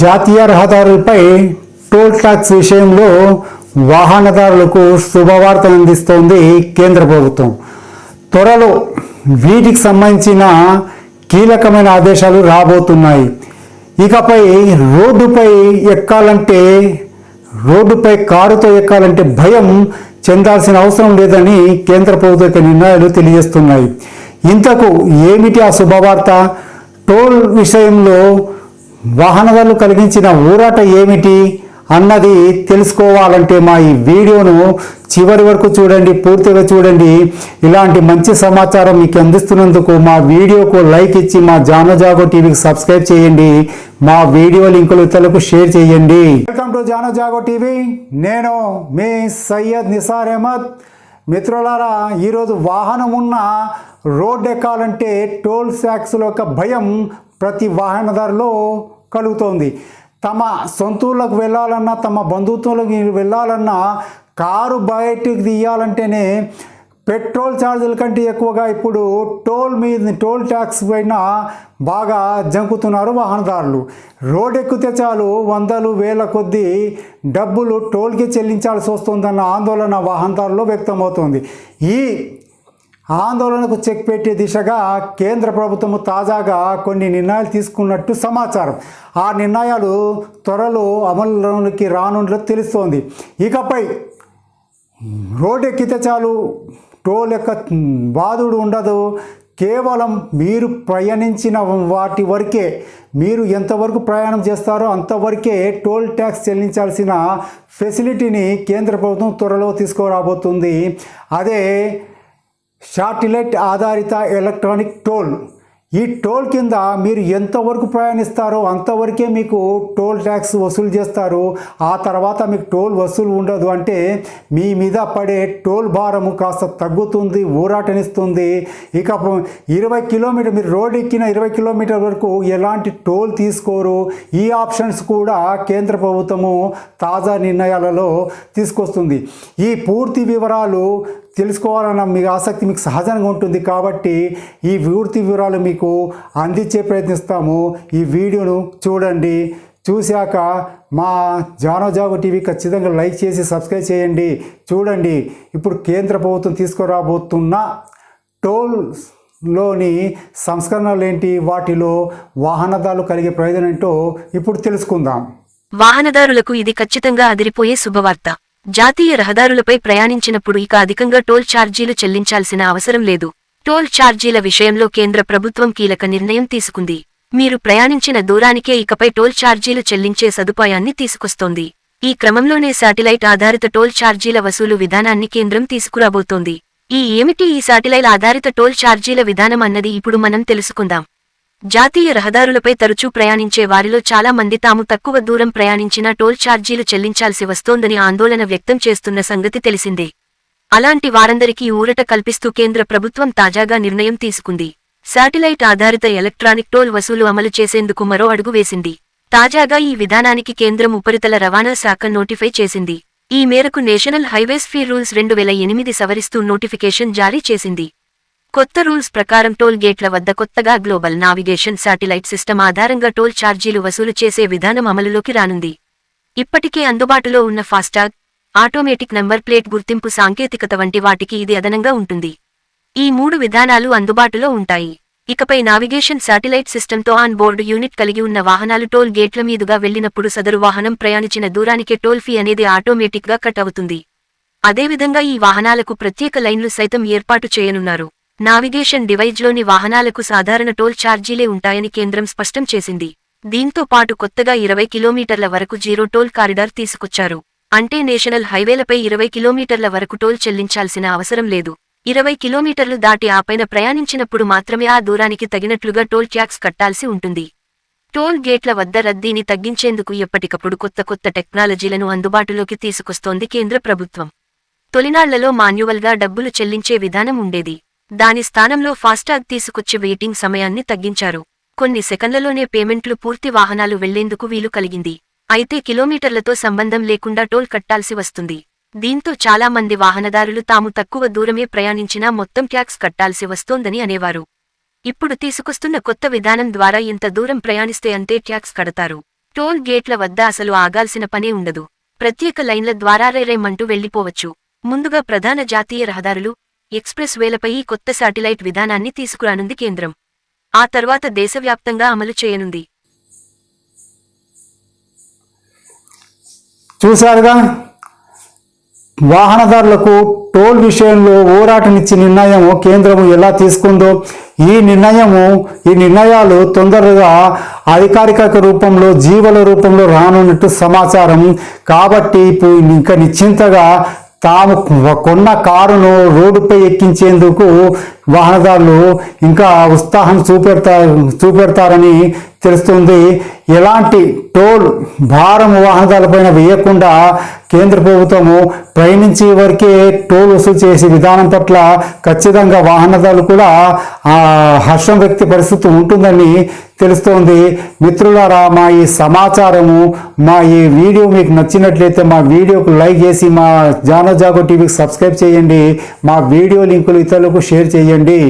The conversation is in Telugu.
జాతీయ రహదారులపై టోల్ ట్యాక్స్ విషయంలో వాహనదారులకు శుభవార్త అందిస్తోంది కేంద్ర ప్రభుత్వం. త్వరలో వీటికి సంబంధించిన కీలకమైన ఆదేశాలు రాబోతున్నాయి. ఇకపై రోడ్డుపై ఎక్కాలంటే రోడ్డుపై కారుతో ఎక్కాలంటే భయం చెందాల్సిన అవసరం లేదని కేంద్ర ప్రభుత్వ నిర్ణయాలు తెలియజేస్తున్నాయి. ఇంతకు ఏమిటి ఆ శుభవార్త? టోల్ విషయంలో వాహనదారులు కలిగించిన ఊరాట ఏమిటి అన్నది తెలుసుకోవాలంటే మా ఈ వీడియోను చివరి వరకు చూడండి పూర్తిగా చూడండి. ఇలాంటి మంచి సమాచారం మీకు అందిస్తున్నందుకు మా వీడియోకు లైక్ ఇచ్చి మా జానోజాగో టీవీకి సబ్స్క్రైబ్ చేయండి. మా వీడియో లింకులు ఇతరులకు షేర్ చేయండి. Welcome to Jaano Jaago TV. నేను మీ సయ్యద్ నిసార్ అహ్మద్. మిత్రులారా ఈరోజు వాహనం ఉన్న రోడ్ ఎక్కాలంటే టోల్ ట్యాక్స్ల యొక్క భయం ప్రతి వాహనదారులో. కలుగుతోంది. తమ సొంతూళ్ళకు వెళ్ళాలన్నా తమ బంధుత్వంలోకి వెళ్ళాలన్నా కారు బయటికి తీయాలంటేనే పెట్రోల్ ఛార్జీల కంటే ఎక్కువగా ఇప్పుడు టోల్ మీద టోల్ ట్యాక్స్ పైన బాగా జంకుతున్నారు వాహనదారులు. రోడ్ ఎక్కితే చాలు వందలు వేల కొద్దీ డబ్బులు టోల్కి చెల్లించాల్సి వస్తుందన్న ఆందోళన వాహనదారుల్లో వ్యక్తమవుతోంది. ఈ ఆందోళనకు చెక్ పెట్టే దిశగా కేంద్ర ప్రభుత్వం తాజాగా కొన్ని నిర్ణయాలు తీసుకున్నట్టు సమాచారం. ఆ నిర్ణయాలు త్వరలో అమలులోకి రానున్నట్లు తెలుస్తోంది. ఇకపై రోడ్ ఎక్కితే చాలు టోల్ యొక్క బాధుడు ఉండదు. కేవలం మీరు ప్రయాణించిన వాటి వరకే మీరు ఎంతవరకు ప్రయాణం చేస్తారో అంతవరకే టోల్ ట్యాక్స్ చెల్లించాల్సిన ఫెసిలిటీని కేంద్ర ప్రభుత్వం త్వరలో తీసుకురాబోతుంది. అదే శాటిలైట్ ఆధారిత ఎలక్ట్రానిక్ టోల్. ఈ టోల్ కింద మీరు ఎంతవరకు ప్రయాణిస్తారో అంతవరకే మీకు టోల్ ట్యాక్స్ వసూలు చేస్తారు. ఆ తర్వాత మీకు టోల్ వసూలు ఉండదు అంటే మీ మీద పడే టోల్ భారము కాస్త తగ్గుతుంది ఊరాటనిస్తుంది. ఇక ఇరవై కిలోమీటర్ మీరు రోడ్ ఎక్కిన ఇరవై కిలోమీటర్ వరకు ఎలాంటి టోల్ తీసుకోరు? ఈ ఆప్షన్స్ కూడా కేంద్ర ప్రభుత్వము తాజా నిర్ణయాలలో తీసుకొస్తుంది. ఈ పూర్తి వివరాలు తెలుసుకోవాలన్న మీకు ఆసక్తి మీకు సహజంగా ఉంటుంది కాబట్టి ఈ పూర్తి వివరాలు మీకు అందించే ప్రయత్నిస్తాము. ఈ వీడియోను చూడండి. చూశాక మా జానోజాగు టీవీ ఖచ్చితంగా లైక్ చేసి సబ్స్క్రైబ్ చేయండి. చూడండి. ఇప్పుడు కేంద్ర ప్రభుత్వం తీసుకురాబోతున్న టోల్లోని సంస్కరణలు ఏంటి? వాటిలో వాహనదారులు కలిగే ప్రయోజనం ఏంటో ఇప్పుడు తెలుసుకుందాం. వాహనదారులకు ఇది ఖచ్చితంగా అదిరిపోయే శుభవార్త. జాతీయ రహదారులపై ప్రయాణించినప్పుడు ఇక అధికంగా టోల్ ఛార్జీలు చెల్లించాల్సిన అవసరం లేదు. టోల్ ఛార్జీల విషయంలో కేంద్ర ప్రభుత్వం కీలక నిర్ణయం తీసుకుంది. మీరు ప్రయాణించిన దూరానికే ఇకపై టోల్ ఛార్జీలు చెల్లించే సదుపాయాన్ని తీసుకొస్తోంది. ఈ క్రమంలోనే శాటిలైట్ ఆధారిత టోల్ ఛార్జీల వసూలు విధానాన్ని కేంద్రం తీసుకురాబోతోంది. ఈ ఏమిటి ఈ శాటిలైట్ ఆధారిత టోల్ ఛార్జీల విధానం అన్నది ఇప్పుడు మనం తెలుసుకుందాం. జాతీయ రహదారులపై తరచూ ప్రయాణించే వారిలో చాలా మంది తాము తక్కువ దూరం ప్రయాణించినా టోల్ ఛార్జీలు చెల్లించాల్సి వస్తోందని ఆందోళన వ్యక్తం చేస్తున్న సంగతి తెలిసిందే. అలాంటి వారందరికీ ఊరట కల్పిస్తూ కేంద్ర ప్రభుత్వం తాజాగా నిర్ణయం తీసుకుంది. శాటిలైట్ ఆధారిత ఎలక్ట్రానిక్ టోల్ వసూలు అమలు చేసేందుకు మరో అడుగు వేసింది. తాజాగా ఈ విధానానికి కేంద్రం ఉపరితల రవాణా శాఖ నోటిఫై చేసింది. ఈ మేరకు నేషనల్ హైవేస్ ఫీ రూల్స్ రెండు వేల ఎనిమిది సవరిస్తూ నోటిఫికేషన్ జారీ చేసింది. కొత్త రూల్స్ ప్రకారం టోల్ గేట్ల వద్ద కొత్తగా గ్లోబల్ నావిగేషన్ శాటిలైట్ సిస్టమ్ ఆధారంగా టోల్ ఛార్జీలు వసూలు చేసే విధానం అమలులోకి రానుంది. ఇప్పటికే అందుబాటులో ఉన్న ఫాస్టాగ్ ఆటోమేటిక్ నంబర్ ప్లేట్ గుర్తింపు సాంకేతికత వంటి వాటికి ఇది అదనంగా ఉంటుంది. ఈ మూడు విధానాలు అందుబాటులో ఉంటాయి. ఇకపై నావిగేషన్ శాటిలైట్ సిస్టంతో ఆన్ బోర్డు యూనిట్ కలిగి ఉన్న వాహనాలు టోల్ గేట్ల మీదుగా వెళ్ళినప్పుడు సదరు వాహనం ప్రయాణించిన దూరానికే టోల్ ఫీ అనేది ఆటోమేటిక్గా కట్ అవుతుంది. అదేవిధంగా ఈ వాహనాలకు ప్రత్యేక లైన్లు సైతం ఏర్పాటు చేయనున్నారు. నావిగేషన్ డివైజ్లోని వాహనాలకు సాధారణ టోల్ ఛార్జీలే ఉంటాయని కేంద్రం స్పష్టం చేసింది. దీంతో పాటు కొత్తగా ఇరవై కిలోమీటర్ల వరకు జీరో టోల్ కారిడార్ తీసుకొచ్చారు. అంటే నేషనల్ హైవేలపై ఇరవై కిలోమీటర్ల వరకు టోల్ చెల్లించాల్సిన అవసరం లేదు. ఇరవై కిలోమీటర్లు దాటి ఆపైన ప్రయాణించినప్పుడు మాత్రమే ఆ దూరానికి తగినట్లుగా టోల్ ట్యాక్స్ కట్టాల్సి ఉంటుంది. టోల్ గేట్ల వద్ద రద్దీని తగ్గించేందుకు ఎప్పటికప్పుడు కొత్త కొత్త టెక్నాలజీలను అందుబాటులోకి తీసుకొస్తోంది కేంద్ర ప్రభుత్వం. తొలినాళ్ళలో మాన్యువల్గా డబ్బులు చెల్లించే విధానం ఉండేది. దాని స్థానంలో ఫాస్టాగ్ తీసుకొచ్చి వెయిటింగ్ సమయాన్ని తగ్గించారు. కొన్ని సెకండ్లలోనే పేమెంట్లు పూర్తి వాహనాలు వెళ్ళేందుకు వీలు కలిగింది. అయితే కిలోమీటర్లతో సంబంధం లేకుండా టోల్ కట్టాల్సి వస్తుంది. దీంతో చాలా మంది వాహనదారులు తాము తక్కువ దూరమే ప్రయాణించినా మొత్తం ట్యాక్స్ కట్టాల్సి వస్తోందని అనేవారు. ఇప్పుడు తీసుకొస్తున్న కొత్త విధానం ద్వారా ఇంత దూరం ప్రయాణిస్తే అంతే ట్యాక్స్ కడతారు. టోల్ గేట్ల వద్ద అసలు ఆగాల్సిన పనే ఉండదు. ప్రత్యేక లైన్ల ద్వారా రేరేమంటూ వెళ్ళిపోవచ్చు ముందుగా ప్రధాన జాతీయ రహదారులు ఎక్స్ప్రెస్ వేలపై ఈ కొత్త శాటిలైట్ విధానాన్ని తీసుకురానుంది కేంద్రం. ఆ తర్వాత దేశవ్యాప్తంగా అమలు చేయనుంది. చూశారుగా? వాహనదారులకు టోల్ విషయంలో ఓరాటనిచ్చే నిర్ణయం కేంద్రము ఎలా తీసుకుందో ఈ నిర్ణయము ఈ నిర్ణయాలు తొందరగా అధికారిక రూపంలో జీవల రూపంలో రానున్నట్టు సమాచారం. కాబట్టి ఇప్పుడు ఇంకా నిశ్చింతగా తాము కొన్న కారును రోడ్డుపై ఎక్కించేందుకు వాహనదారులు ఇంకా ఉత్సాహం చూపెడతా చూపెడతారని తెలుస్తుంది. ఎలాంటి టోల్ భారం వాహనదారులపైన వేయకుండా కేంద్ర ప్రభుత్వము ప్రయాణించే వరకే టోల్ వసూలు చేసే విధానం పట్ల ఖచ్చితంగా వాహనదారులు కూడా హర్షం వ్యక్తి పరిస్థితి ఉంటుందని తెలుస్తోంది. మిత్రులారా మా ఈ సమాచారము మా ఈ వీడియో మీకు నచ్చినట్లయితే మా వీడియోకు లైక్ చేసి మా జానో జాగో టీవీకి సబ్స్క్రైబ్ చేయండి. మా వీడియో లింకులు ఇతరులకు షేర్ చేయండి.